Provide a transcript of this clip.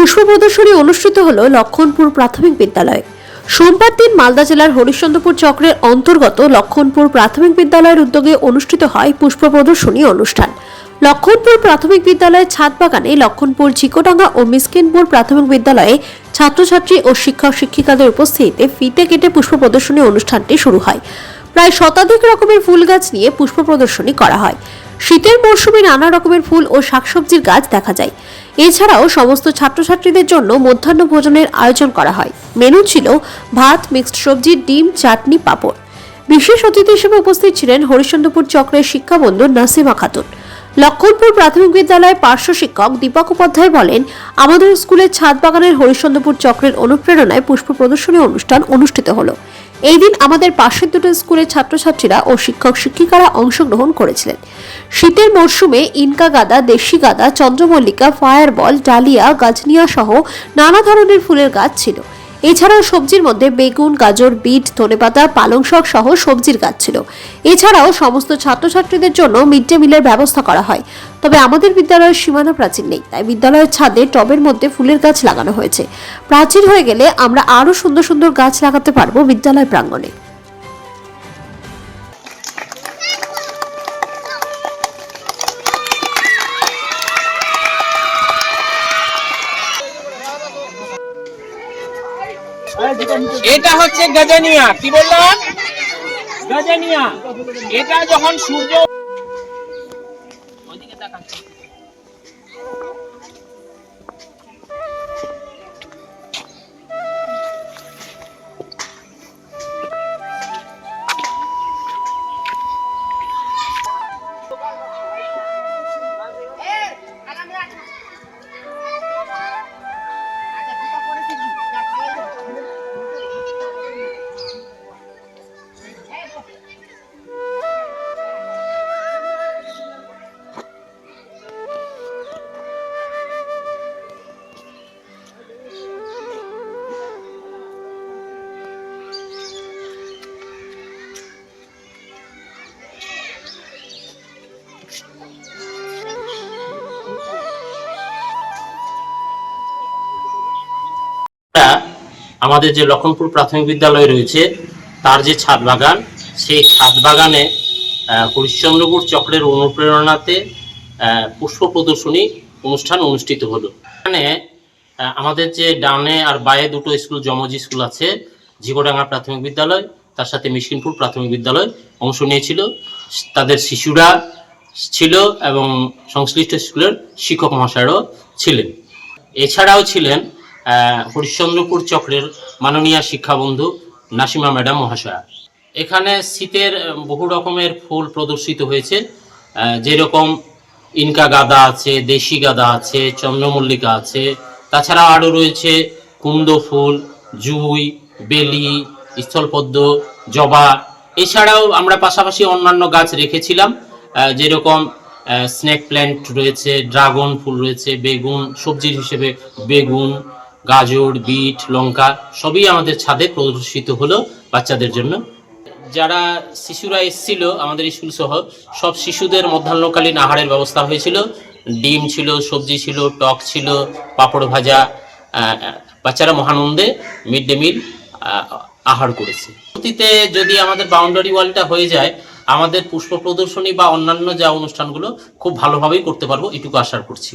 পুষ্প প্রদর্শনী অনুষ্ঠিত হল লক্ষণপুর প্রাথমিক বিদ্যালয়ে। সোমবার দিন মালদা জেলার হরিশ্চন্দ্রপুর চক্রের অন্তর্গত লক্ষণপুর প্রাথমিক বিদ্যালয়ের উদ্যোগে অনুষ্ঠিত হয় পুষ্প প্রদর্শনী অনুষ্ঠান। লক্ষণপুর প্রাথমিক বিদ্যালয়ের ছাদ বাগানে লক্ষণপুর ঝিকোডাঙ্গা ও মিসকিনপুর প্রাথমিক বিদ্যালয়ে ছাত্রছাত্রী ও শিক্ষক শিক্ষিকাদের উপস্থিতিতে ফিতে কেটে পুষ্প প্রদর্শনী অনুষ্ঠানটি শুরু হয়। প্রায় শতাধিক রকমের ফুল গাছ নিয়ে পুষ্প প্রদর্শনী করা হয়। শীতের মরশুমে নানা রকমের ফুল ও শাকসবজির গাছ দেখা যায়। এছাড়াও সমস্ত ছাত্রছাত্রীদের জন্য মধ্যাহ্ন ভোজনের আয়োজন করা হয়। মেনু ছিল ভাত, মিক্সড সবজি, ডিম, চাটনি, পাঁপড়। বিশেষ অতিথি হিসেবে উপস্থিত ছিলেন হরিশ্চন্দ্রপুর চক্রের শিক্ষাবন্ধু নাসিমা খাতুন। লক্ষণপুর প্রাথমিক বিদ্যালয়ের পার্শ্ব শিক্ষক দীপক উপাধ্যায় বলেন, আমাদের স্কুলের ছাদ বাগানের হরিশ্চন্দ্রপুর চক্রের অনুপ্রেরণায় পুষ্প প্রদর্শনী অনুষ্ঠান অনুষ্ঠিত হলো। এই দিন আমাদের পাশের দুটো স্কুলের ছাত্রছাত্রীরা ও শিক্ষক শিক্ষিকারা অংশগ্রহণ করেছিলেন। শীতের মরশুমে ইনকা গাদা, দেশি গাদা, চন্দ্রমল্লিকা, ফায়ারবল, ডালিয়া, গাজনিয়া সহ নানা ধরনের ফুলের গাছ ছিল। এছাড়াও সবজির মধ্যে বেগুন, গাজর, বিট, ধনেপাতা, পালং শাক সহ সবজির গাছ ছিল। এছাড়াও সমস্ত ছাত্রছাত্রীদের জন্য মিড ডে মিলের ব্যবস্থা করা হয়। তবে আমাদের বিদ্যালয়ের সীমানা প্রাচীর নেই, তাই বিদ্যালয়ের ছাদে টবের মধ্যে ফুলের গাছ লাগানো হয়েছে। প্রাচীর হয়ে গেলে আমরা আরও সুন্দর সুন্দর গাছ লাগাতে পারব বিদ্যালয় প্রাঙ্গণে। এটা হচ্ছে গাজানিয়া কি বললাম গাজানিয়া এটা যখন সূর্য ওইদিকে। আমাদের যে লক্ষণপুর প্রাথমিক বিদ্যালয় রয়েছে, তার যে ছাদ বাগান, সেই ছাদ বাগানে হরিশ্চন্দ্রপুর চক্রের অনুপ্রেরণাতে পুষ্প প্রদর্শনী অনুষ্ঠান অনুষ্ঠিত হলো। এখানে আমাদের যে ডানে আর বায়ে দুটো স্কুল জমজি স্কুল আছে ঝিকোডাঙ্গা প্রাথমিক বিদ্যালয়, তার সাথে মিশকিনপুর প্রাথমিক বিদ্যালয় অংশ নিয়েছিল। তাদের শিশুরা ছিল এবং সংশ্লিষ্ট স্কুলের শিক্ষক মহাশয়রাও ছিলেন। এছাড়াও ছিলেন হরিশ্চন্দ্রপুর চক্রের মাননীয় শিক্ষাবন্ধু নাসিমা ম্যাডাম মহাশয়া। এখানে শীতের বহু রকমের ফুল প্রদর্শিত হয়েছে। যেরকম ইনকা গাদা আছে, দেশি গাদা আছে, চন্দ্রমল্লিকা আছে। তাছাড়া আরও রয়েছে কুন্দ ফুল, জুই, বেলি, স্থলপদ্ম, জবা। এছাড়াও আমরা পাশাপাশি অন্যান্য গাছ রেখেছিলাম। যেরকম স্নেক প্ল্যান্ট রয়েছে, ড্রাগন ফুল রয়েছে, বেগুন, সবজির হিসেবে বেগুন গাজর, বিট, লঙ্কা, সবই আমাদের ছাদে প্রদর্শিত হলো বাচ্চাদের জন্য। যারা শিশুরা এসেছিল আমাদের স্কুল সহ, সব শিশুদের মধ্যাহ্নকালীন আহারের ব্যবস্থা হয়েছিল। ডিম ছিল, সবজি ছিল, টক ছিল, পাঁপড় ভাজা বাচ্চারা মহানন্দে মিড ডে মিল আহার করেছে। অতীতে যদি আমাদের বাউন্ডারি ওয়ালটা হয়ে যায়, আমাদের পুষ্প প্রদর্শনী বা অন্যান্য যা অনুষ্ঠানগুলো, খুব ভালোভাবেই করতে পারব, এটুকু আশা করছি।